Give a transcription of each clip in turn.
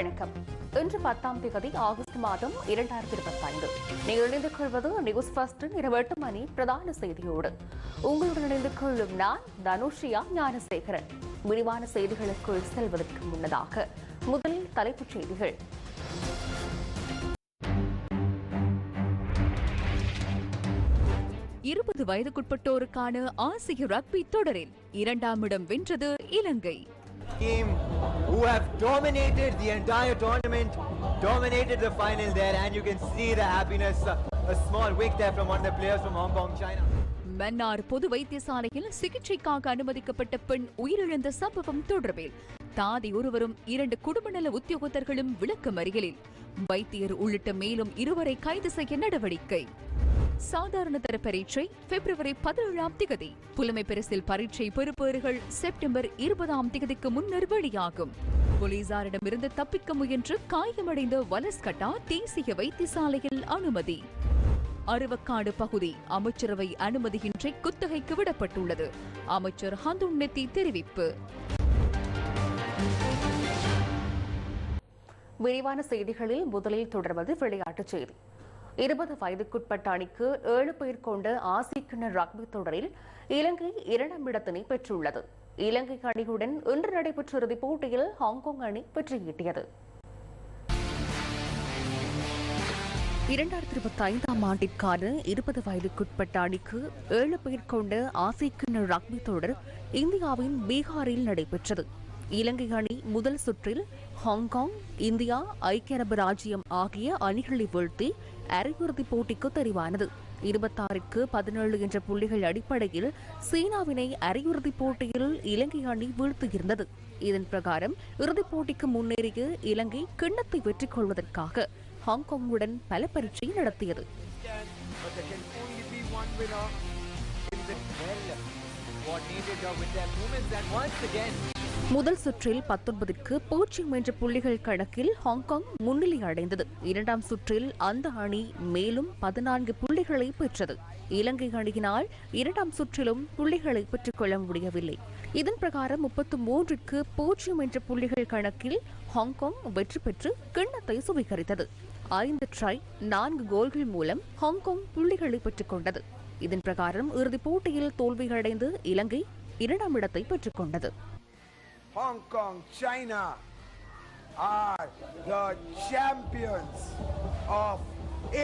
வணக்கம். இன்று பத்தாம் தேதி ஆகஸ்ட் மாதம் இரண்டாயிரத்தி இருபத்தி ஐந்து நீங்கள் இணைந்து கொள்வது நியூஸ் ஃபர்ஸ்ட் இரவு எட்டு மணி பிரதான செய்தியோடு. உங்களுடன் இணைந்து கொள்ளும் நான் தனுஷியா ஞானசேகரன். விரிவான செய்திகளுக்குள் செல்வதற்கு முன்னதாக முதலில் தலைப்புச் செய்திகள். இருபது வயதுக்குட்பட்டோருக்கான ஆசிய ரக்பி தொடரில் இரண்டாம் இடம் வென்றது இலங்கை. Team who have dominated the entire tournament, dominated the final there, and you can see the happiness. A small wick there from one of the players from Hong Kong, China. Mannar பொது வைத்தியசாலையில் சிகிச்சைக்காக அனுமதிக்கப்பட்ட பெண் உயிரிழந்த சம்பவம் தொடர்பில் தாதி ஒருவரும் இரண்டு குடும்ப நல உத்தியோகத்தர்களும் விளக்கம் மறியலில் வைத்தியர் உள்ளிட்ட மேலும் இருவரை கைது செய்ய நடவடிக்கை சாதாரண தர பரீட்சை பிப்ரவரி பதினேழாம் திகதி. புலமை பரிசில் பரீட்சை பெறுபவர்கள் செப்டம்பர் இருபதாம் திகதிக்கு முன்னர் வெளியாகும். போலீசாரிடமிருந்து தப்பிக்க முயன்று காயமடைந்த வலஸ்கட்டா தேசிய வைத்தியசாலையில் அனுமதி. அருவக்காடு பகுதி அமைச்சரவை அனுமதியின்றி குத்தகைக்கு விடப்பட்டுள்ளது. அமைச்சர் ஹந்துன்னெத்தி தெரிவிப்பு. விரிவான செய்திகளில் முதலில் தொடர்வது விளையாட்டுச் செய்தி. இருபது வயதுக்குட்பட்ட அணிக்கு ஏழு பேர் கொண்ட ஆசிய கிண்ண ரக்பி தொடரில் இலங்கை இரண்டாம் இடத்தினை பெற்றுள்ளது. இலங்கை அணியுடன் இன்று நடைபெற்ற இறுதிப் போட்டியில் ஹாங்காங் அணி வெற்றியீட்டியது. இரண்டாயிரத்தி இருபத்தி ஐந்தாம் ஆண்டிற்கான இருபது வயதுக்குட்பட்ட அணிக்கு ஏழு பேர் கொண்ட ஆசிய கிண்ண ரக்பி தொடர் இந்தியாவின் பீகாரில் நடைபெற்றது. இலங்கை அணி முதல் சுற்றில் ஹாங்காங் இந்தியா ஐக்கிய அரபு ராஜ்யம் ஆகிய அணிகளை வீழ்த்தி அரையிறுதிப் போட்டிக்கு தெரிவானது. இருபத்தாறுக்கு பதினேழு என்ற புள்ளிகள் அடிப்படையில் சீனாவினை அரையிறுதிப் போட்டியில் இலங்கை அணி வீழ்த்தியிருந்தது. இதன் பிரகாரம் இறுதிப் போட்டிக்கு முன்னேறிய இலங்கை கிண்ணத்தை வெற்றி கொள்வதற்காக ஹாங்காங்குடன் பல பரீட்சை நடத்தியது. முதல் சுற்றில் பத்தொன்பதுக்கு பூஜ்ஜியம் என்ற புள்ளிகள் கணக்கில் ஹாங்காங் முன்னிலை அடைந்தது. இரண்டாம் சுற்றில் அந்த அணி மேலும் பதினான்கு புள்ளிகளை பெற்றது. இலங்கை அணியினால் இரண்டாம் சுற்றிலும் புள்ளிகளை பெற்றுக் கொள்ள முடியவில்லை. இதன் பிரகாரம் முப்பத்து மூன்றுக்கு பூஜ்ஜியம் என்ற புள்ளிகள் கணக்கில் ஹாங்காங் வெற்றி பெற்று கிண்ணத்தை சுவீகரித்தது. ஐந்து ட்ரை நான்கு கோல்கள் மூலம் ஹாங்காங் புள்ளிகளை பெற்றுக் கொண்டது இதன் பிரகாரம் இறுதிப் போட்டியில் தோல்வியடைந்து இலங்கை இரண்டாம் இடத்தை பெற்றுக் கொண்டது Hong Kong, China are the champions of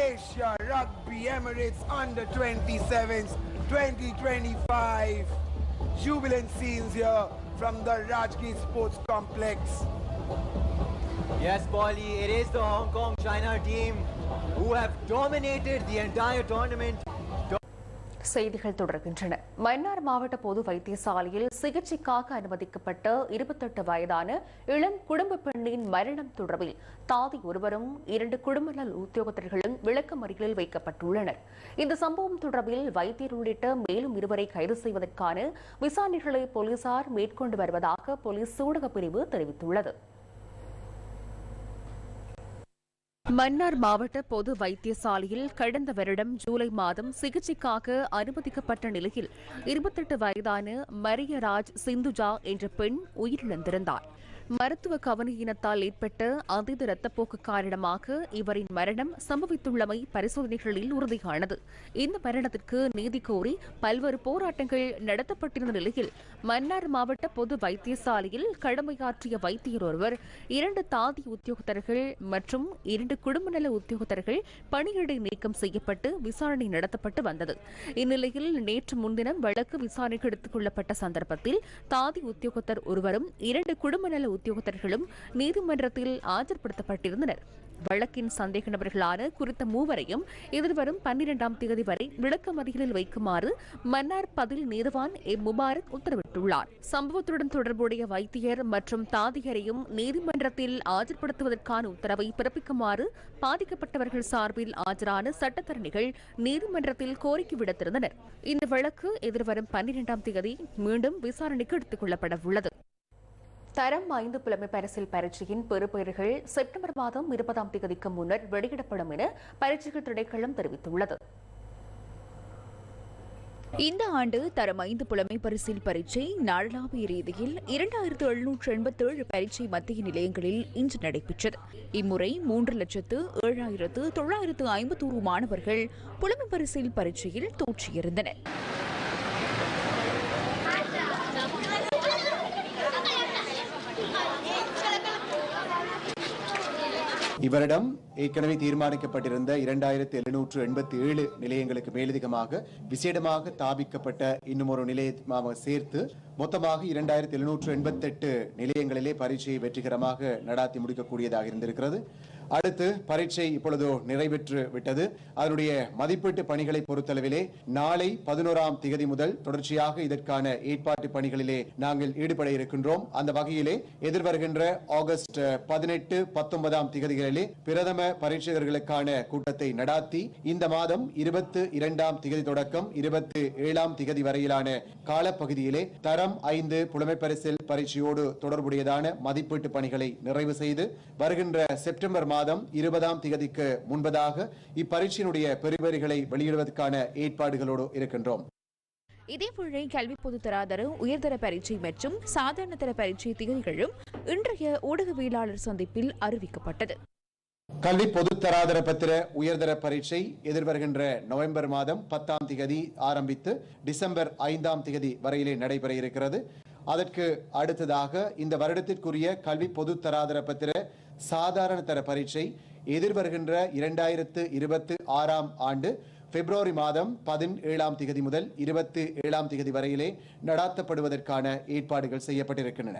Asia Rugby Emirates under 27s 2025. Jubilant scenes here from the Rajgir Sports Complex. yes, Polly, it is the Hong Kong China team who have dominated the entire tournament. செய்திகள் தொடர்கின்றன. மன்னார் மாவட்ட பொது வைத்தியசாலையில் சிகிச்சைக்காக அனுமதிக்கப்பட்ட இருபத்தெட்டு வயதான இளம் குடும்ப பெண்ணின் மரணம் தொடர்பில் தாதி ஒருவரும் இரண்டு குடும்ப நல உத்தியோகத்தர்களும் விளக்க மறியலில் வைக்கப்பட்டுள்ளனர். இந்த சம்பவம் தொடர்பில் வைத்தியர் உள்ளிட்ட மேலும் இருவரை கைது செய்வதற்கான விசாரணைகளை போலீசார் மேற்கொண்டு வருவதாக போலீஸ் ஊடகப் பிரிவு தெரிவித்துள்ளது. மன்னார் மாவட்ட பொது வைத்தியசாலையில் கடந்த வருடம் ஜூலை மாதம் சிகிச்சைக்காக அனுமதிக்கப்பட்ட நிலையில் இருபத்தெட்டு வயதான மரியராஜ் சிந்துஜா என்ற பெண் உயிரிழந்திருந்தார். மருத்துவ கவனியினத்தால் ஏற்பட்ட அதீத இரத்தப்போக்கு காரணமாக இவரின் மரணம் சம்பவித்துள்ளமை பரிசோதனைகளில் உறுதியானது. இந்த மரணத்திற்கு நீதி கோரி பல்வேறு போராட்டங்கள் நடத்தப்பட்டிருந்த நிலையில் மன்னார் மாவட்ட பொது வைத்தியசாலையில் கடமையாற்றிய வைத்தியர் ஒருவர் இரண்டு தாதி உத்தியோகத்தர்கள் மற்றும் இரண்டு குடும்ப நல உத்தியோகத்தர்கள் பணியிடை நீக்கம் செய்யப்பட்டு விசாரணை நடத்தப்பட்டு வந்தது. இந்நிலையில் நேற்று முன்தினம் வழக்கு விசாரணைக்கு எடுத்துக் கொள்ளப்பட்ட சந்தர்ப்பத்தில் தாதி உத்தியோகத்தர் ஒருவரும் இரண்டு குடும்ப நல உத்தியோகத்தர்களும் நீதிமன்றத்தில் ஆஜர்படுத்தப்பட்டிருந்தனர். வழக்கின் சந்தேக நபர்களான குறித்த மூவரையும் எதிர்வரும் பன்னிரெண்டாம் தேதி வரை விளக்கமறியலில் வைக்குமாறு மன்னார் பதில் நீதவான் எம் முபாரக் உத்தரவிட்டுள்ளார். சம்பவத்துடன் தொடர்புடைய வைத்தியர் மற்றும் தாதியரையும் நீதிமன்றத்தில் ஆஜர்படுத்துவதற்கான உத்தரவை பிறப்பிக்குமாறு பாதிக்கப்பட்டவர்கள் சார்பில் ஆஜரான சட்டத்தரணிகள் நீதிமன்றத்தில் கோரிக்கை விடுத்திருந்தனர். இந்த வழக்கு எதிர்வரும் பன்னிரெண்டாம் தேதி மீண்டும் விசாரணைக்கு எடுத்துக் கொள்ளப்பட உள்ளது தரம் ஐந்து புலமை பரிசில் பரீட்சையின் பெறுபேறுகள் செப்டம்பர் மாதம் இருபதாம் தேதிக்கு முன்னர் வெளியிடப்படும் என பரீட்சைகள் திணைக்களம் தெரிவித்துள்ளது. இந்த ஆண்டு தரம் ஐந்து புலமை பரிசில் பரீட்சை நாடளாவிய ரீதியில் இரண்டாயிரத்து எழுநூற்று எண்பத்தேழு பரீட்சை மத்திய நிலையங்களில் இன்று நடைபெற்றது. இம்முறை மூன்று லட்சத்து ஏழாயிரத்து தொள்ளாயிரத்து ஐம்பத்தோரு மாணவர்கள் புலமை பரிசில் பரீட்சையில் தோற்றியிருந்தனர். இவரிடம் ஏற்கனவே தீர்மானிக்கப்பட்டிருந்த இரண்டாயிரத்தி எழுநூற்று எண்பத்தி ஏழு நிலையங்களுக்கு மேலதிகமாக விசேடமாக தாபிக்கப்பட்ட இன்னும் ஒரு நிலையமாக சேர்த்து மொத்தமாக இரண்டாயிரத்தி எழுநூற்று எண்பத்தெட்டு நிலையங்களிலே பரீட்சையை வெற்றிகரமாக நடாத்தி முடிக்கக்கூடியதாக இருந்திருக்கிறது. அடுத்து பரீட்சை இப்பொழுது நிறைவேற்று விட்டது. அதனுடைய மதிப்பீட்டு பணிகளை பொறுத்தளவிலே நாளை பதினோராம் திகதி முதல் தொடர்ச்சியாக இதற்கான ஏற்பாட்டு பணிகளிலே நாங்கள் ஈடுபட இருக்கின்றோம். அந்த வகையிலே எதிர்வருகின்ற ஆகஸ்ட் பதினெட்டு பத்தொன்பதாம் திகதிகளிலே பிரதம பரீட்சகர்களுக்கான கூட்டத்தை நடாத்தி இந்த மாதம் இருபத்தி இரண்டாம் திகதி தொடக்கம் இருபத்தி ஏழாம் திகதி வரையிலான காலப்பகுதியிலே தரம் ஐந்து புலமை பரிசில் பரீட்சையோடு தொடர்புடையதான மதிப்பீட்டு பணிகளை நிறைவு செய்து வருகின்ற செப்டம்பர் மாதம் இருபதாம் திகதிக்கு முன்பதாக இப்பரீட்சையினுடைய பெறுபேறுகளை வெளியிடுவதற்கான ஏற்பாடுகளோடு இருக்கின்றோம். இதேவேளை கல்வி பொதுத்தராதர உயர்தர பரீட்சை மற்றும் சாதாரண தர பரீட்சை திகதிகளும் இன்றைய ஊடகவியலாளர் சந்திப்பில் அறிவிக்கப்பட்டது. கல்வி பொதுத்தராதர பத்திர உயர்தர பரீட்சை எதிர்வருகின்ற நவம்பர் மாதம் பத்தாம் திகதி ஆரம்பித்து டிசம்பர் ஐந்தாம் திகதி வரையிலே நடைபெற இருக்கிறது. அதற்கு அடுத்ததாக இந்த வருடத்திற்குரிய கல்வி பொதுத்தராதர பத்திர சாதாரண தர பரீட்சை எதிர்வருகின்ற இரண்டாயிரத்து இருபத்தி ஆறாம் ஆண்டு பிப்ரவரி மாதம் பதினேழாம் திகதி முதல் இருபத்தி ஏழாம் திகதி வரையிலே நடாத்தப்படுவதற்கான ஏற்பாடுகள் செய்யப்பட்டிருக்கின்றன.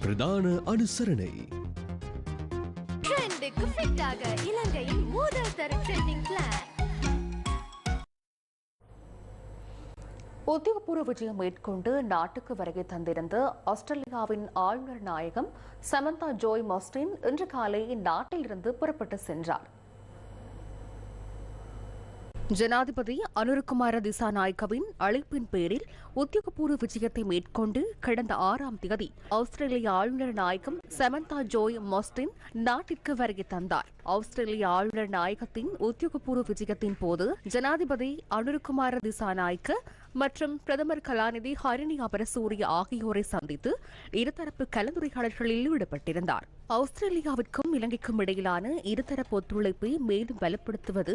பிரதான அனுசரணை. இலங்கையின் முதல் தர ட்ரெண்டிங் பிளான் உத்தியோகபூர்வ விஜயம் மேற்கொண்டு நாட்டுக்கு வருகை தந்திருந்த ஆஸ்திரேலியாவின் ஆளுநர் நாயகம் சமந்தா ஜோய் மாஸ்டின் இன்று காலை நாட்டிலிருந்து புறப்பட்டு சென்றார். ஜனாதிபதி அனுருகுமார திசாநாயக்கவின் அழைப்பின் பேரில் உத்தியோகபூர்வ விஜயத்தை மேற்கொண்டு கடந்த ஆறாம் தேதி ஆஸ்திரேலிய ஆளுநர் நாயகம் சமந்தா ஜோய் மாஸ்டின் நாட்டிற்கு வருகை தந்தார். ஆஸ்திரேலிய ஆளுநர் நாயகத்தின் உத்தியோகபூர்வ விஜயத்தின் போது ஜனாதிபதி அனுருகுமார திசாநாயக்க மற்றும் பிரதமர் கலாநிதி ஹரிணி அபரசூரிய ஆகியோரை சந்தித்து இருதரப்பு கலந்துரையாடல்களில் ஈடுபட்டிருந்தார். ஆஸ்திரேலியாவிற்கும் இலங்கைக்கும் இடையிலான இருதரப்பு ஒத்துழைப்பை மேலும் பலப்படுத்துவது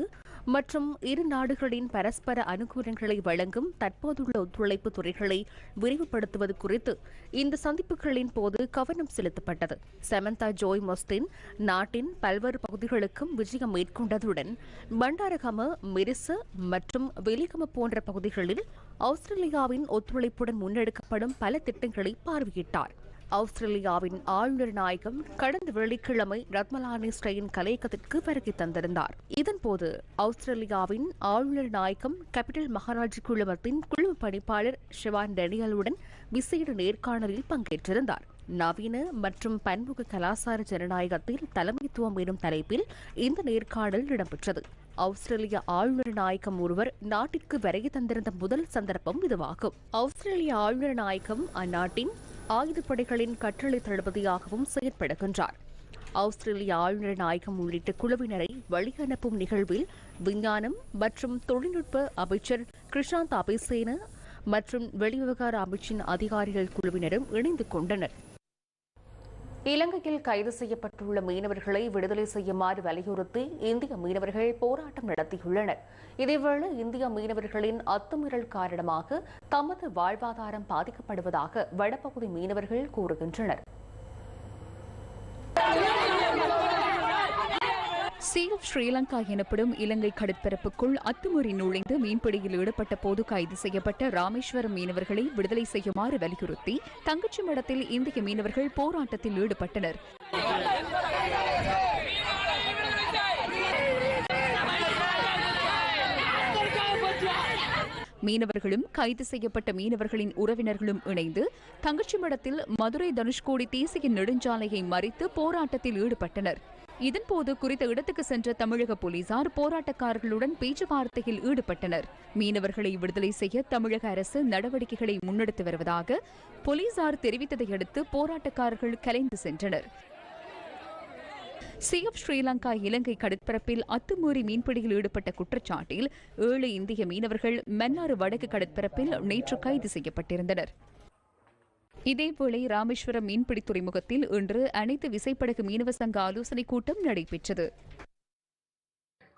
மற்றும் இரு நாடுகளின் பரஸ்பர அனுகூலங்களை வழங்கும் தற்போதுள்ள ஒத்துழைப்பு துறைகளை விரிவுபடுத்துவது குறித்து இந்த சந்திப்புகளின் போது கவனம் செலுத்தப்பட்டது. சமந்தா ஜோய் மொஸ்டின் நாட்டின் பல்வேறு பகுதிகளுக்கும் விஜயம் மேற்கொண்டதுடன் பண்டாரகம மிரிச மற்றும் வெலிகம போன்ற பகுதிகளில் ஆஸ்திரேலியாவின் ஒத்துழைப்புடன் முன்னெடுக்கப்படும் பல திட்டங்களை பார்வையிட்டார். ஆஸ்திரேலியாவின் ஆளுநர் நாயகம் கடந்த வெள்ளிக்கிழமை ரத்மலானி ஸ்டெயின் கலையகத்திற்கு வருகை தந்திருந்தார். இதன்போது ஆஸ்திரேலியாவின் ஆளுநர் நாயகம் கேபிட்டல் மகாராஜ் குழுமத்தின் குழு பணிப்பாளர் ஷிவான் டெனியலுடன் விசேட நேர்காணலில் பங்கேற்றிருந்தார். நவீன மற்றும் பன்முக கலாசார ஜனநாயகத்தில் தலைமைத்துவம் எனும் தலைப்பில் இந்த நேர்காணல் இடம்பெற்றது. ஆஸ்திரேலிய ஆளுநர் நாயகம் ஒருவர் நாட்டிற்கு வருகை தந்திருந்த முதல் சந்தர்ப்பம் இதுவாகும். ஆஸ்திரேலிய ஆளுநர் நாயகம் அந்நாட்டின் ஆயுதப்படைகளின் கட்டளை தளபதியாகவும் செயற்படுகின்றார். ஆஸ்திரேலிய ஆளுநர் நாயகம் உள்ளிட்ட குழுவினரை வழியனுப்பும் நிகழ்வில் விஞ்ஞானம் மற்றும் தொழில்நுட்ப அமைச்சர் கிருஷாந்த் அபிசேன மற்றும் வெளிவிவகார அமைச்சின் அதிகாரிகள் குழுவினரும் இணைந்து கொண்டனர். இலங்கையில் கைது செய்யப்பட்டுள்ள மீனவர்களை விடுதலை செய்யுமாறு வலியுறுத்தி இந்திய மீனவர்கள் போராட்டம் நடத்தியுள்ளனர். இதேவேளை இந்திய மீனவர்களின் அத்துமீறல் காரணமாக தமது வாழ்வாதாரம் பாதிக்கப்படுவதாக வடபகுதி மீனவர்கள் கூறுகின்றனர். சீ ஆஃப் ஸ்ரீலங்கா எனப்படும் இலங்கை கடற்பரப்புக்குள் அத்துமீறி நுழைந்து மீன்பிடியில் ஈடுபட்ட போது கைது செய்யப்பட்ட ராமேஸ்வரம் மீனவர்களை விடுதலை செய்யுமாறு வலியுறுத்தி தங்கச்சி மடத்தில் இந்திய மீனவர்கள் போராட்டத்தில் ஈடுபட்டனர். மீனவர்களும் கைது செய்யப்பட்ட மீனவர்களின் உறவினர்களும் இணைந்து தங்கச்சி மடத்தில் மதுரை தனுஷ்கோடி தேசிய நெடுஞ்சாலையை மறித்து போராட்டத்தில் ஈடுபட்டனர். இதன்போது குறித்த இடத்துக்கு சென்ற தமிழக போலீசார் போராட்டக்காரர்களுடன் பேச்சுவார்த்தையில் ஈடுபட்டனர். மீனவர்களை விடுதலை செய்ய தமிழக அரசு நடவடிக்கைகளை முன்னெடுத்து வருவதாக போலீசார் தெரிவித்ததை அடுத்து போராட்டக்காரர்கள் கலைந்து சென்றனர். சிஎப் ஸ்ரீலங்கா இலங்கை கடற்பரப்பில் அத்துமீறி மீன்பிடியில் ஈடுபட்ட குற்றச்சாட்டில் ஏழு இந்திய மீனவர்கள் மன்னார் வடக்கு கடற்பரப்பில் நேற்று கைது செய்யப்பட்டிருந்தனர். இதேவேளை ராமேஸ்வரம் மீன்பிடி துறைமுகத்தில் இன்று அனைத்து விசைப்படகு மீனவ சங்க ஆலோசனைக் கூட்டம் நடைபெற்றது.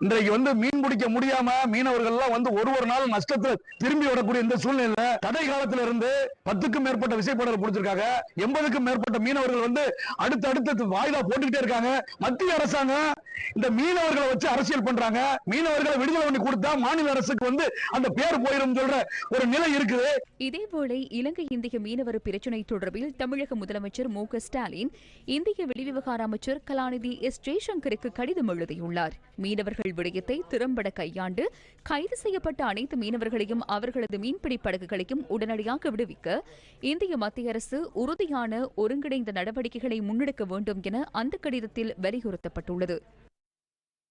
இன்றைக்கு வந்து மீன் பிடிக்க முடியாம மீனவர்கள் எல்லாம் வந்து ஒரு ஒரு நாள் நஷ்டத்துல திரும்பி விடக்கூடிய இந்த சூழ்நிலையில தடை காலத்துல இருந்து பத்துக்கும் மேற்பட்ட விசைப்படகு பிடிச்சிருக்காங்க. எண்பதுக்கும் மேற்பட்ட மீனவர்கள் வந்து அடுத்து அடுத்து வாய்தா போட்டுக்கிட்டே இருக்காங்க. மத்திய அரசாங்கம் இந்த மீனவர்களை வச்சு அரசியல் பண்றாங்க. மீனவர்களை விடுதலை பண்ணி கொடுத்தா மாநில அரசுக்கு வந்து அந்த பேர் போயிடும் சொல்ற ஒரு நிலை இருக்குது. இதேவேளை இலங்கை இந்திய மீனவர் பிரச்சினை தொடர்பில் தமிழக முதலமைச்சர் மு க ஸ்டாலின் இந்திய வெளிவிவகார அமைச்சர் கலாநிதி எஸ் ஜெய்சங்கருக்கு கடிதம் எழுதியுள்ளார். மீனவர்கள் விடயத்தை திறம்பட கையாண்டு கைது செய்யப்பட்ட அனைத்து மீனவர்களையும் அவர்களது மீன்பிடி படகுகளையும் உடனடியாக விடுவிக்க இந்திய மத்திய அரசு உறுதியான ஒருங்கிணைந்த நடவடிக்கைகளை முன்னெடுக்க வேண்டும் என அந்த கடிதத்தில் வலியுறுத்தப்பட்டுள்ளது.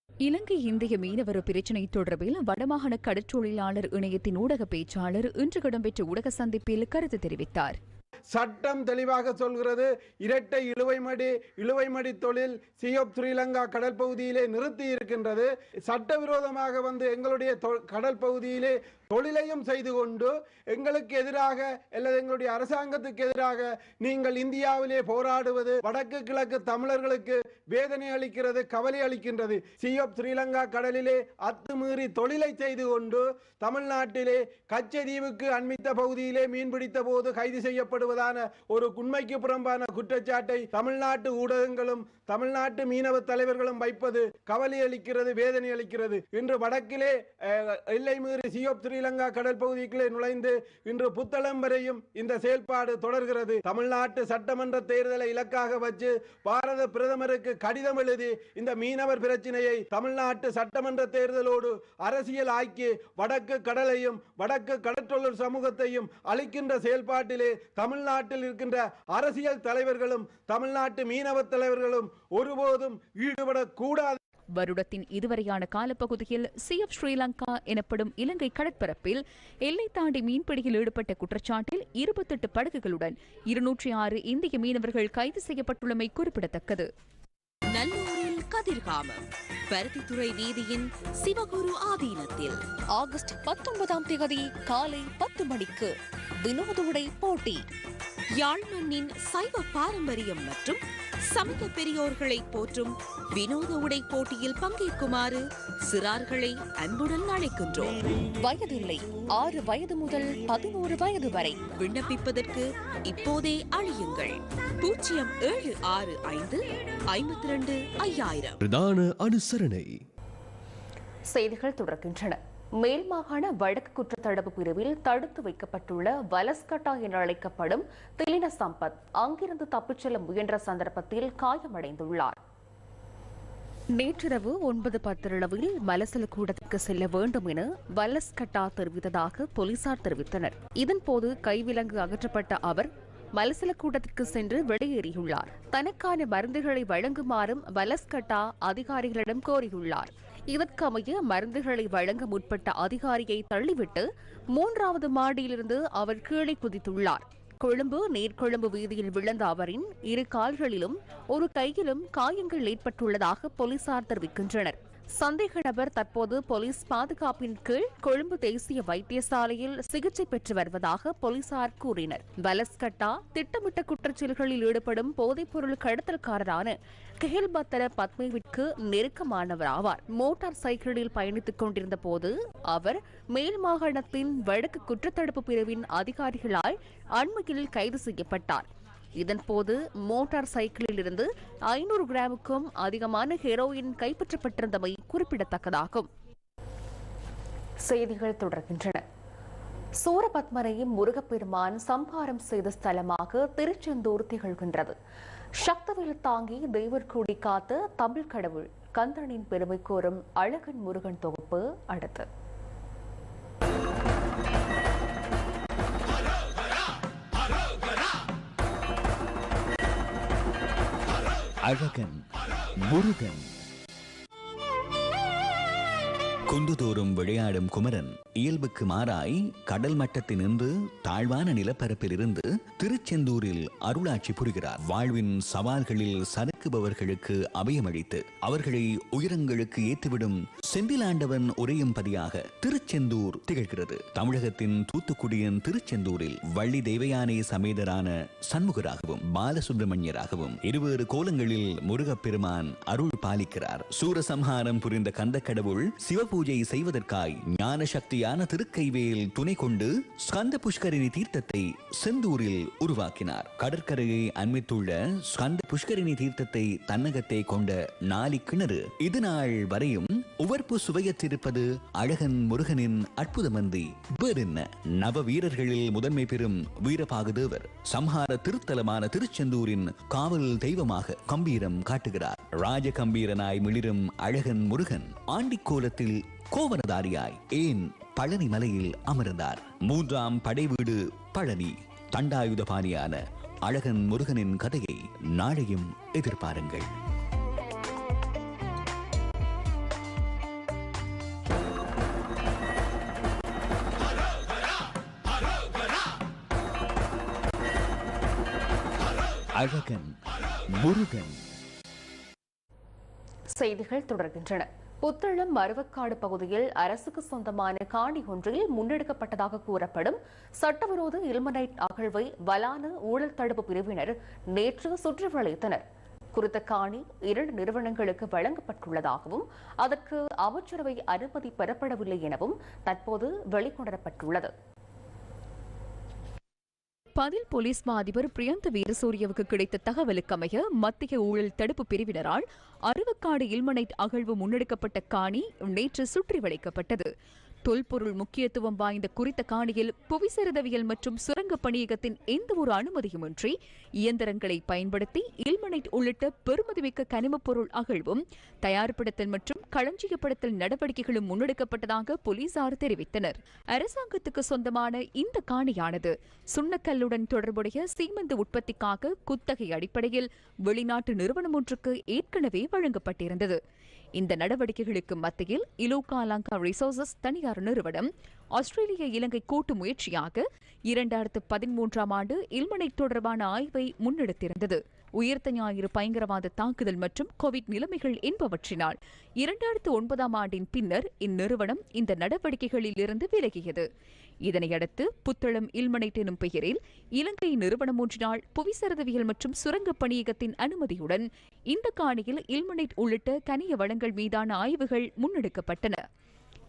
இலங்கை இந்திய மீனவர் பிரச்சினை தொடர்பில் வடமாகாண கடற்றொழிலாளர் இணையத்தின் ஊடக பேச்சாளர் இன்று இடம்பெற்ற ஊடக சந்திப்பில் கருத்து தெரிவித்தார். சட்டம் தெளிவாக சொல்கிறது. இரட்டை இழுவைமடி இழுவைமடி தொழில் சியோப் ஸ்ரீலங்கா கடல் பகுதியிலே நிறுத்தி இருக்கின்றது. சட்டவிரோதமாக வந்து எங்களுடைய தொ- கடல் பகுதியிலே தொழிலையும் செய்து கொண்டு எங்களுக்கு எதிராக அல்லது எங்களுடைய அரசாங்கத்துக்கு எதிராக நீங்கள் இந்தியாவிலே போராடுவது வடக்கு கிழக்கு தமிழர்களுக்கு வேதனை அளிக்கிறது கவலை அளிக்கின்றது. சியோப் ஸ்ரீலங்கா கடலிலே அத்துமீறி தொழிலை செய்து கொண்டு தமிழ்நாட்டிலே கச்சதீவுக்கு அண்மித்த பகுதியிலே மீன்பிடித்த போது கைது செய்யப்படுவதான ஒரு உண்மைக்கு புறம்பான குற்றச்சாட்டை தமிழ்நாட்டு ஊடகங்களும் தமிழ்நாட்டு மீனவ தலைவர்களும் வைப்பது கவலை அளிக்கிறது வேதனை அளிக்கிறது. இன்று வடக்கிலே எல்லை மீறி சியோப் ஸ்ரீலங்கா கடல் பகுதிக்குள்ளே நுழைந்து இன்று புத்தளம் வரையும் இந்த செயல்பாடு தொடர்கிறது. தமிழ்நாட்டு சட்டமன்ற தேர்தலை இலக்காக வச்சு பாரத பிரதமருக்கு கடிதம் எழுதி இந்த மீனவர் பிரச்சனையை தமிழ்நாட்டு சட்டமன்ற தேர்தலோடு அரசியல் ஆக்கி வடக்கு கடலையும் வடக்கு கடற்றொழில் சமூகத்தையும் அளிக்கின்ற செயல்பாட்டிலே தமிழ்நாட்டில் இருக்கின்ற அரசியல் தலைவர்களும் தமிழ்நாட்டு மீனவ தலைவர்களும் ஒருபோதும் ஈடுபடக்கூடாது வருடத்தின் இதுவரையான காலப்பகுதியில் சி ஆஃப் ஸ்ரீலங்கா எனப்படும் இலங்கை கடற்பரப்பில் எல்லை தாண்டி மீன்பிடியில் ஈடுபட்ட குற்றச்சாட்டில் இருபத்தெட்டு படகுகளுடன் இருநூற்றி ஆறு இந்திய மீனவர்கள் கைது செய்யப்பட்டுள்ளமை குறிப்பிடத்தக்கது. நல்லூரில் கதிர்காமம். பருத்தித்துறை வீதியின் சிவகுரு ஆதீனத்தில் ஆகஸ்ட் பத்தொன்பதாம் தேதி காலை பத்து மணிக்கு வினோத உடை போட்டி. யாழ் மண்ணின் சைவ பாரம்பரியம் மற்றும் சமய பெரியோர்களை போற்றும் வினோத உடை போட்டியில் பங்கேற்குமாறு சிறார்களை அன்புடன் அழைக்கின்றோம். வயதில்லை ஆறு வயது முதல் பதினோரு வயது வரை விண்ணப்பிப்பதற்கு இப்போதே அழியுங்கள். பூஜ்ஜியம் ஏழு ஆறு ஐந்து ஐம்பத்தி ரெண்டு ஐயாயிரம். பிரதான அனுசரணை. செய்திகள் தொடர்கின்றன. மேல் மாகாண வடக்கு குற்றத்தடுப்பு பிரிவில் தடுத்து வைக்கப்பட்டுள்ள வலஸ்கட்டா என அழைக்கப்படும் திலின சம்பத் அங்கிருந்து தப்பிச் செல்ல முயன்ற சந்தர்ப்பத்தில் காயமடைந்துள்ளார். நேற்றிரவு ஒன்பது பத்திரளவில் மலசல கூடத்திற்கு செல்ல வேண்டும் என வலஸ்கட்டா தெரிவித்ததாக போலீசார் தெரிவித்தனர். இதன்போது கைவிலங்கு அகற்றப்பட்ட அவர் மலசல கூடத்திற்கு சென்று வெளியேறியுள்ளார். தனக்கான மருந்துகளை வழங்குமாறும் வலஸ்கட்டா அதிகாரிகளிடம் கோரியுள்ளார். இதற்கமைய மருந்துகளை வழங்க முற்பட்ட அதிகாரியை தள்ளிவிட்டு மூன்றாவது மாடியிலிருந்து அவர் கீழே குதித்துள்ளார். கொழும்பு நீர்கொழும்பு வீதியில் விழுந்த அவரின் இரு கால்களிலும் ஒரு கையிலும் காயங்கள் ஏற்பட்டுள்ளதாக போலீசார் தெரிவிக்கின்றனர். சந்தேக நபர் தற்போது போலீஸ் பாதுகாப்பின் கீழ் கொழும்பு தேசிய வைத்தியசாலையில் சிகிச்சை பெற்று வருவதாக போலீசார் கூறினர். வலஸ்கட்டா திட்டமிட்ட குற்றச்செயல்களில் ஈடுபடும் போதைப்பொருள் கடத்தல்காரரான கெஹில்பத்தர பத்மேவிற்கு நெருக்கமானவர் ஆவார் மோட்டார் சைக்கிளில் பயணித்துக் கொண்டிருந்த போது அவர் மேல் மாகாணத்தின் வடக்கு குற்றத்தடுப்பு பிரிவின் அதிகாரிகளால் அண்மையில் கைது செய்யப்பட்டார். இதன்போது மோட்டார் சைக்கிளில் இருந்து ஐநூறு கிராமுக்கும் அதிகமான ஹெரோயின் கைப்பற்றப்பட்டிருந்தமை குறிப்பிடத்தக்கதாகும். செய்திகள் தொடர்கின்றன. சூரபத்மனையும் முருகப்பெருமான் சம்ஹாரம் செய்த ஸ்தலமாக திருச்செந்தூர் திகழ்கின்றது. சக்தவேல் தாங்கி தெய்வர்கூடி காத்த தமிழ் கடவுள் கந்தனின் பெருமை கோரும் அழகன் முருகன் தொகுப்பு அடுத்து. அழகன் முருகன். குண்டுதோறும் விளையாடும் குமரன். இயல்புக்கு மாறாய் கடல் மட்டத்தினின்று தாழ்வான நிலப்பரப்பிலிருந்து திருச்செந்தூரில் அருளாட்சி புரிகிறார். வாழ்வின் சவால்களில் சறுக்குபவர்களுக்கு அபயமளித்து அவர்களை உயரங்களுக்கு ஏற்றிவிடும் செந்திலாண்டவன் உரையும் பதியாக திருச்செந்தூர் திகழ்கிறது. தமிழகத்தின் தூத்துக்குடியின் திருச்செந்தூரில் வள்ளி தேவயானை சமேதரான சண்முகராகவும் பாலசுப்பிரமணியராகவும் இருவேறு கோலங்களில் முருகப்பெருமான் அருள் பாலிக்கிறார். சூரசம்ஹாரம் புரிந்த கந்த கடவுள் சிவபூஜை செய்வதற்காய் ஞான சக்தி சக்தியான திருக்கைவேல் துணை கொண்டு ஸ்கந்த புஷ்கரிணி தீர்த்தத்தை செந்தூரில் உருவாக்கினார். கடற்கரையை அண்மித்துள்ள ஸ்கந்த புஷ்கரிணி தீர்த்தத்தை தன்னகத்தை கொண்ட நாலி கிணறு இது நாள் வரையும் உவர்ப்பு சுவையற்றிருப்பது அழகன் முருகனின் அற்புதமந்தி. வேறென்ன நவ வீரர்களில் முதன்மை பெறும் வீரபாகுதேவர் சம்ஹார திருத்தலமான திருச்செந்தூரின் காவல் தெய்வமாக கம்பீரம் காட்டுகிறார். ராஜ கம்பீரனாய் மிளிரும் அழகன் முருகன் ஆண்டிக்கோலத்தில் கோவனதாரியாய் ஏன் பழனி மலையில் அமர்ந்தார். மூன்றாம் படை வீடு பழனி தண்டாயுதபாணியான அழகன் முருகனின் கதையை நாளையும் எதிர்பாருங்கள். அழகன் முருகன். செய்திகள் தொடர்கின்றன. புத்தளம் மருவக்காடு பகுதியில் அரசுக்கு சொந்தமான காணி ஒன்றில் முன்னெடுக்கப்பட்டதாக கூறப்படும் சட்டவிரோத இல்மனைட் அகழ்வை வலான ஊழல் தடுப்பு பிரிவினர் நேற்று சுற்றி வளைத்தனர் குறித்த காணி இரண்டு நிறுவனங்களுக்கு வழங்கப்பட்டுள்ளதாகவும் அதற்கு அமைச்சரவை அனுமதி பெறப்படவில்லை எனவும் தற்போது வெளிக்கொணரப்பட்டுள்ளது. பதில் போலீஸ் மா அதிபர் பிரியந்த வீரசூரியவுக்கு கிடைத்த தகவலுக்கு அமைய மத்திய ஊழல் தடுப்பு பிரிவினரால் அருவக்காடு இல்மனைட் அகழ்வு முன்னெடுக்கப்பட்ட காணி நேற்று சுற்றி வளைக்கப்பட்டது தொல்பொருள் முக்கியத்துவம் வாய்ந்த குறித்த காணியில் புவிசரிதவியல் மற்றும் சுரங்கப் பணியகத்தின் எந்த ஒரு அனுமதியுமின்றி இயந்திரங்களை பயன்படுத்தி இல்மனைட் உள்ளிட்ட பெருமதிமிக்க கனிமப் பொருள் அகழ்வும் தயார்படுத்தல் மற்றும் களஞ்சியப்படுத்தல் நடவடிக்கைகளும் முன்னெடுக்கப்பட்டதாக போலீசார் தெரிவித்தனர். அரசாங்கத்துக்கு சொந்தமான இந்த காணியானது சுண்ணக்கல்லுடன் தொடர்புடைய சீமெந்து உற்பத்திக்காக குத்தகை அடிப்படையில் வெளிநாட்டு நிறுவனம் ஒன்றுக்கு ஏற்கனவே வழங்கப்பட்டிருந்தது. இந்த நடவடிக்கைகளுக்கு மத்தியில் இலோகா லங்கா ரிசோர்சஸ் தனியார் நிறுவனம் ஆஸ்திரேலிய இலங்கை கூட்டு முயற்சியாக இரண்டாயிரத்து பதிமூன்றாம் ஆண்டு இல்மனை தொடர்பான ஆய்வை முன்னெடுத்திருந்தது. உயிர்த்த ஞாயிறு பயங்கரவாத தாக்குதல் மற்றும் கோவிட் நிலைமைகள் என்பவற்றினால் இரண்டாயிரத்து ஒன்பதாம் ஆண்டின் பின்னர் இந்நிறுவனம் இந்த நடவடிக்கைகளில் இருந்து விலகியது. இதனையடுத்து புத்தளம் இல்மனைட் எனும் பெயரில் இலங்கை நிறுவனம் ஒன்றினால் புவிசரதவியல் மற்றும் சுரங்கப் பணியகத்தின் அனுமதியுடன் இந்த காணியில் இல்மனைட் உள்ளிட்ட கனிய வளங்கள் மீதான ஆய்வுகள் முன்னெடுக்கப்பட்டன.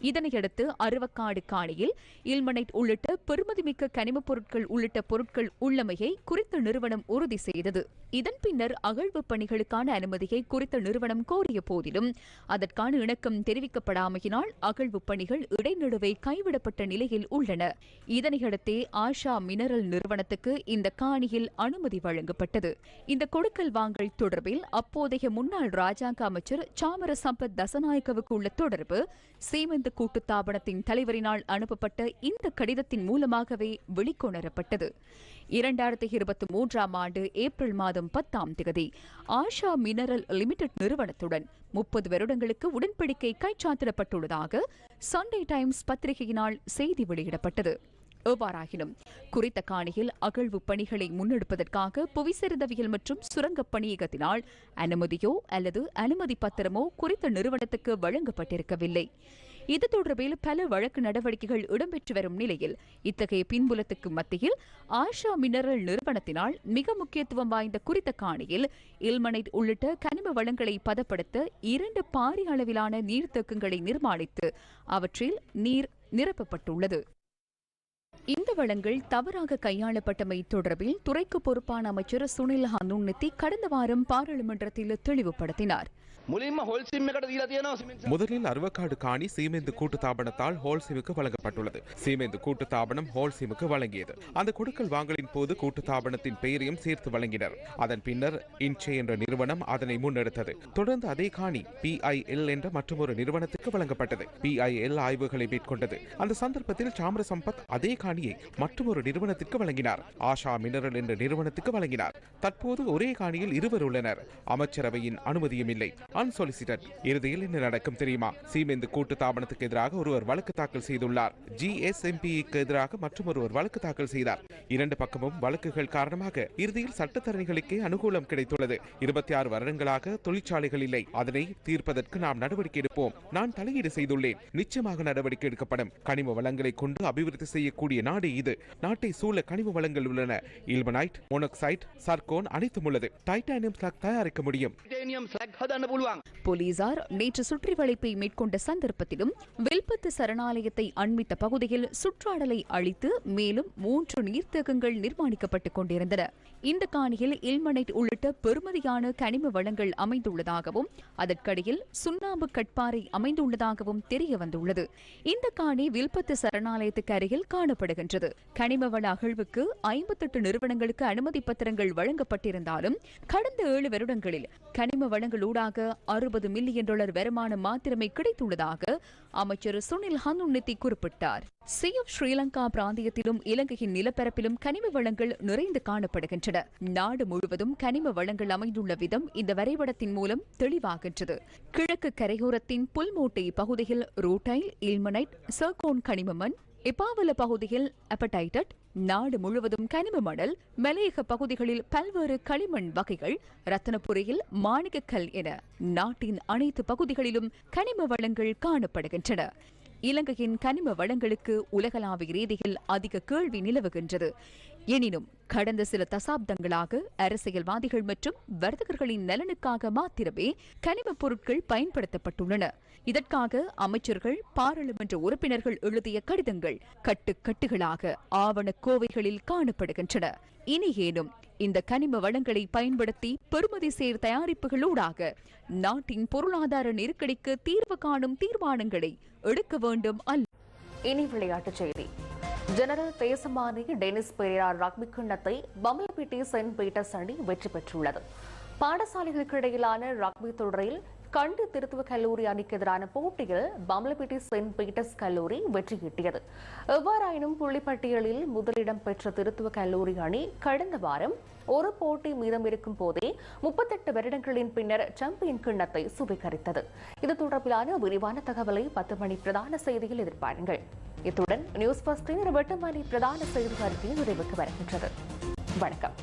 இதனையடுத்து அருவக்காடு காணியில் இல்மனைட் உள்ளிட்ட பெருமதிமிக்க கனிமப் பொருட்கள் உள்ளிட்ட பொருட்கள் உள்ளமையை குறித்த நிறுவனம் உறுதி செய்தது. இதன் பின்னர் அகழ்வு பணிகளுக்கான அனுமதியை குறித்த நிறுவனம் கோரிய போதிலும் அதற்கான இணக்கம் தெரிவிக்கப்படாமையினால் அகழ்வு பணிகள் இடைநடுவே கைவிடப்பட்ட நிலையில் உள்ளன. இதனையடுத்தே ஆஷா மினரல் நிறுவனத்துக்கு இந்த காணியில் அனுமதி வழங்கப்பட்டது. இந்த கொடுக்கல் வாங்கல் தொடர்பில் அப்போதைய முன்னாள் ராஜாங்க அமைச்சர் சாமர சம்பத் தசநாயக்கவுக்கு உள்ள தொடர்பு சீமந்து கூட்டுத்தாபனத்தின் தலைவரினால் அனுப்பப்பட்ட இந்த கடிதத்தின் மூலமாகவே வெளிக்கொணரப்பட்டது. இரண்டாயிரத்தி இருபத்தி மூன்றாம் ஆண்டு ஏப்ரல் மாதம் பத்தாம் தேதி ஆஷா மினரல் லிமிடெட் நிறுவனத்துடன் முப்பது வருடங்களுக்கு உடன்படிக்கை கைச்சாத்திடப்பட்டுள்ளதாக சண்டே டைம்ஸ் பத்திரிகையினால் செய்தி வெளியிடப்பட்டது. எவ்வாறாகினும் குறித்த காணியில் அகழ்வு பணிகளை முன்னெடுப்பதற்காக புவிசரிதவியல் மற்றும் சுரங்கப் பணியகத்தினால் அனுமதியோ அல்லது அனுமதி பத்திரமோ குறித்த நிறுவனத்துக்கு வழங்கப்பட்டிருக்கவில்லை. இது தொடர்பில் பல வழக்கு நடவடிக்கைகள் இடம்பெற்று வரும் நிலையில் இத்தகைய பின்புலத்துக்கு மத்தியில் ஆஷா மினரல் நிறுவனத்தினால் மிக முக்கியத்துவம் வாய்ந்த குறித்த காணியில் இல்மனைட் உள்ளிட்ட கனிம வளங்களை பதப்படுத்த இரண்டு பாரிய அளவிலான நீர்த்தேக்கங்களை நிர்மாணித்து அவற்றில் நீர் நிரப்பப்பட்டுள்ளது. இந்த வளங்கள் தவறாக கையாளப்பட்டமை தொடர்பில் துறைக்கு பொறுப்பான அமைச்சர் சுனில் ஹனுன்னத்தி கடந்த வாரம் பாராளுமன்றத்தில் தெளிவுபடுத்தினார். முதலில் அருவக்காடு காணி சீமேந்து கூட்டு தாபனத்தால் ஹோல்சிமுக்கு வழங்கப்பட்டுள்ளது. சீமேந்து கூட்டு தாபனம் ஹோல்சிமுக்கு வழங்கியது. அந்த கொடுக்கல் வாங்கலின் போது கூட்டு தாபனத்தின் பெயரையும் சேர்த்து வழங்கினர். அதன் பின்னர் இன்ச்சே என்ற நிறுவனம் அதனை முன்னெடுத்தது. தொடர்ந்து அதே காணி பிஐஎல் என்ற மற்றொரு நிறுவனத்துக்கு வழங்கப்பட்டது. பிஐஎல் ஆய்வுகளை மேற்கொண்டது. அந்த சந்தர்ப்பத்தில் சாமர சம்பத் அதே காணியை மற்றொரு நிறுவனத்திற்கு வழங்கினார். ஆஷா மினரல் என்ற நிறுவனத்துக்கு வழங்கினார். தற்போது ஒரே காணியில் இருவர் உள்ளனர். அமைச்சரவையின் அனுமதியும் இல்லை. அன்சொலிசிட்டட் இறுதியில் என்ன நடக்கும் தெரியுமா? சீமெந்து கூட்டு தாபனத்துக்கு எதிராக ஒருவர் வழக்கு தாக்கல் செய்துள்ளார். ஜிஎஸ்எம்பிக்கு எதிராக மற்றும் ஒருவர் வழக்கு தாக்கல் செய்தார். இரண்டு பக்கமும் வழக்குகள் காரணமாக இறுதியில் சட்டத்தரணிகளுக்கே அனுகூலம் கிடைத்துள்ளது. இருபத்தி ஆறு வருடங்களாக தொழிற்சாலைகள் இல்லை. அதனை தீர்ப்பதற்கு நாம் நடவடிக்கை எடுப்போம். நான் தலையீடு செய்துள்ளேன். நிச்சயமாக நடவடிக்கை எடுக்கப்படும். கனிம வளங்களை கொண்டு அபிவிருத்தி செய்யக்கூடிய நாடு இது. நாட்டை சூழ கனிம வளங்கள் உள்ளன. இல்மனைட் மோனோக்சைட் சர்கோன் அனைத்தும் உள்ளது. டைட்டானியம் ஸ்லாக் தயாரிக்க முடியும். போலீசார் நேற்று சுற்றி வளைப்பை மேற்கொண்ட சந்தர்ப்பத்திலும் வில்பத்து சரணாலயத்தை அண்மித்த பகுதியில் சுற்றாடலை அழித்து மேலும் மூன்று நீர்த்தகங்கள் நிர்மாணிக்கப்பட்டுக் கொண்டிருந்தன. இந்த காணியில் இல்மனைட் உள்ளிட்ட பெருமதியான கனிம வளங்கள் அமைந்துள்ளதாகவும் அதற்கடையில் சுண்ணாம்பு கட்பாறை அமைந்துள்ளதாகவும் தெரிய வந்துள்ளது. இந்த காணி வில்பத்து சரணாலயத்துக்கு அருகில் காணப்படுகின்றது. கனிம வள அகழ்வுக்கு ஐம்பத்தெட்டு நிறுவனங்களுக்கு அனுமதி பத்திரங்கள் வழங்கப்பட்டிருந்தாலும் கடந்த ஏழு வருடங்களில் கனிம வளங்களூடாக அறுபது மில்லியன் டாலர் வருமானம் மாத்திரமே கிடைத்துள்ளதாக அமைச்சர் சுனில் ஹனுநித்தி குறிப்பிட்டார். சி ஸ்ரீலங்கா பிராந்தியத்திலும் இலங்கையின் நிலப்பரப்பிலும் கனிம வளங்கள் நிறைந்து காணப்படுகின்றன. நாடு முழுவதும் கனிம வளங்கள் அமைந்துள்ள விதம் இந்த வரைபடத்தின் மூலம் தெளிவாகின்றது. கிழக்கு கரையோரத்தின் புல்மூட்டை பகுதியில் ரூட்டைல் இல்மனைட் சர்கோன் கனிமமன் இப்பாவல பகுதியில் அப்படைட்டட் நாடு முழுவதும் கனிம மணல் மலையக பகுதிகளில் பல்வேறு களிமண் வகைகள் ரத்தனபுரியில் மாணிக்கக்கல் என நாட்டின் அனைத்து பகுதிகளிலும் கனிம வளங்கள் காணப்படுகின்றன. இலங்கையின் கனிம வளங்களுக்கு உலகளாவிய ரீதியில் அதிக கேள்வி நிலவுகின்றது. எனினும் கடந்த சில தசாப்தங்களாக அரசியல்வாதிகள் மற்றும் வர்த்தகர்களின் நலனுக்காக மாத்திரமே கனிமப் பொருட்கள் பயன்படுத்தப்பட்டுள்ளன. இதற்காக அமைச்சர்கள் பாராளுமன்ற உறுப்பினர்கள் எழுதிய கடிதங்கள் கட்டுக்கட்டுகளாக ஆவண கோவைகளில் காணப்படுகின்றன. இனியேனும் இந்த கனிம வளங்களை பயன்படுத்தி பெறுமதி சேர் தயாரிப்புகளூடாக நாட்டின் பொருளாதார நெருக்கடிக்கு தீர்வு காணும் தீர்மானங்களை எடுக்க வேண்டும் அல்ல. இனி விளையாட்டுச் செய்தி. General Deshamanya Dennis Periyar rugby கிண்ணத்தை பம்பலப்பிட்டி செயின்ட் பீட்டர்ஸ் அணி வெற்றி பெற்றுள்ளது. பாடசாலைகளுக்கு இடையிலான ரக்பி தொடரில் கண்டு திருத்துவ கல்லூரி அணிக்கு எதிரான போட்டியில் பம்லபிட்டி செயின்ட் பீட்டர்ஸ் கல்லூரி வெற்றியீட்டியது எவ்வாறாயினும் புள்ளிப்பட்டியலில் முதலிடம் பெற்ற திருத்துவ கல்லூரி அணி கடந்த வாரம் ஒரு போட்டி மீதம் இருக்கும் போதே முப்பத்தெட்டு வருடங்களின் பின்னர் சாம்பியன் கிண்ணத்தை சுவீகரித்தது. இது தொடர்பிலான விரிவான தகவலை பத்து மணி பிரதான செய்தியில் எதிர்பாருங்கள். இத்துடன் நியூஸ் ஃபர்ஸ்டின் எட்டு மணி பிரதான செய்தி அறிக்கை நிறைவுக்கு வருகின்றது. வணக்கம்.